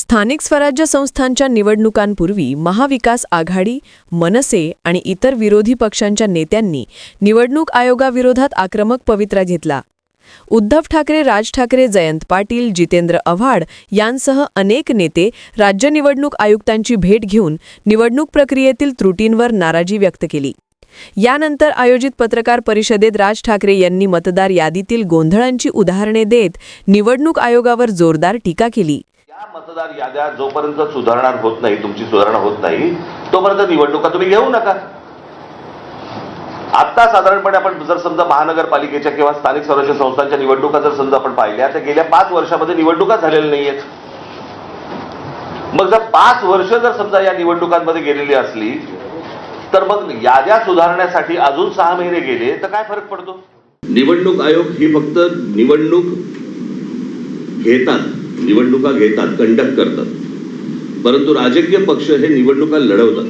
स्थानिक स्वराज्य संस्थांच्या निवडणुकांपूर्वी महाविकास आघाडी मनसे आणि इतर विरोधी पक्षांच्या नेत्यांनी निवडणूक आयोगाविरोधात आक्रमक पवित्रा घेतला. उद्धव ठाकरे राज ठाकरे जयंत पाटील जितेंद्र आव्हाड यांसह अनेक नेते राज्य निवडणूक आयुक्तांची भेट घेऊन निवडणूक प्रक्रियेतील त्रुटींवर नाराजी व्यक्त केली. यानंतर आयोजित पत्रकार परिषदेत राज ठाकरे यांनी मतदार यादीतील गोंधळांची उदाहरणे देत निवडणूक आयोगावर जोरदार टीका केली. या मतदार याद्या जोपर्यंत सुधारणा होत नाही तुमची सुधारणा होत नाही तोपर्यंत निवडणुका तुम्ही घेऊ नका. आता साधारणपणे आपण जर समजा महानगरपालिकेच्या किंवा स्थानिक स्वराज्य संस्थांच्या निवडणुका जर समजा आपण पाहिल्या तर गेल्या पाच वर्षामध्ये निवडणुका झालेल्या नाहीयेत. मग जर पाच वर्ष जर समजा या निवडणुकांमध्ये गेलेली असली तर मग याद्या सुधारण्यासाठी अजून सहा महिने गेले तर काय फरक पडतो? निवडणूक आयोग ही फक्त निवडणूक घेतात. निवडणुका घेतात कंडक्ट करतात. परंतु राजकीय पक्ष हे निवडणुका लढवतात.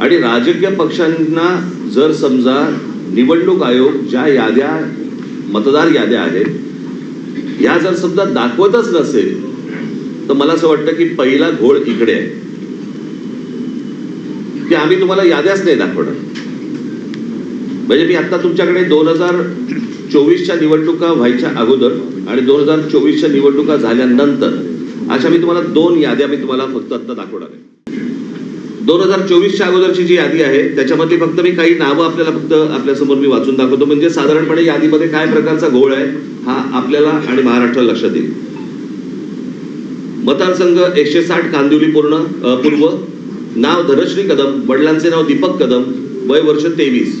आणि राजकीय पक्षांना जर समजा निवडणूक आयोग ज्या याद्या मतदार याद्या आहेत या जर समजा दाखवतच नसेल तर मला असं वाटतं की पहिला घोळ इकडे आहे. की आम्ही तुम्हाला याद्याच नाही दाखवणार. म्हणजे मी आता तुमच्याकडे दोन हजार चोवीसच्या निवडणुका व्हायच्या अगोदर आणि दोन हजार चोवीसच्या निवडणुका झाल्यानंतर अशा मी तुम्हाला दोन याद्या मी तुम्हाला फक्त आत्ता दाखवणार आहे. दोन हजार चोवीसच्या अगोदरची जी यादी आहे त्याच्यामध्ये फक्त मी काही नावं आपल्याला फक्त आपल्यासमोर मी वाचून दाखवतो. म्हणजे साधारणपणे यादीमध्ये काय प्रकारचा घोळ आहे हा आपल्याला आणि महाराष्ट्राला लक्षात येईल. मतदारसंघ एकशे साठ कांदिवली पूर्ण पूर्व नाव धनश्री कदम वडिलांचे नाव दीपक कदम वय वर्ष तेवीस.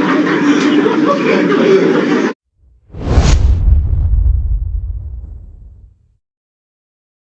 Thank you.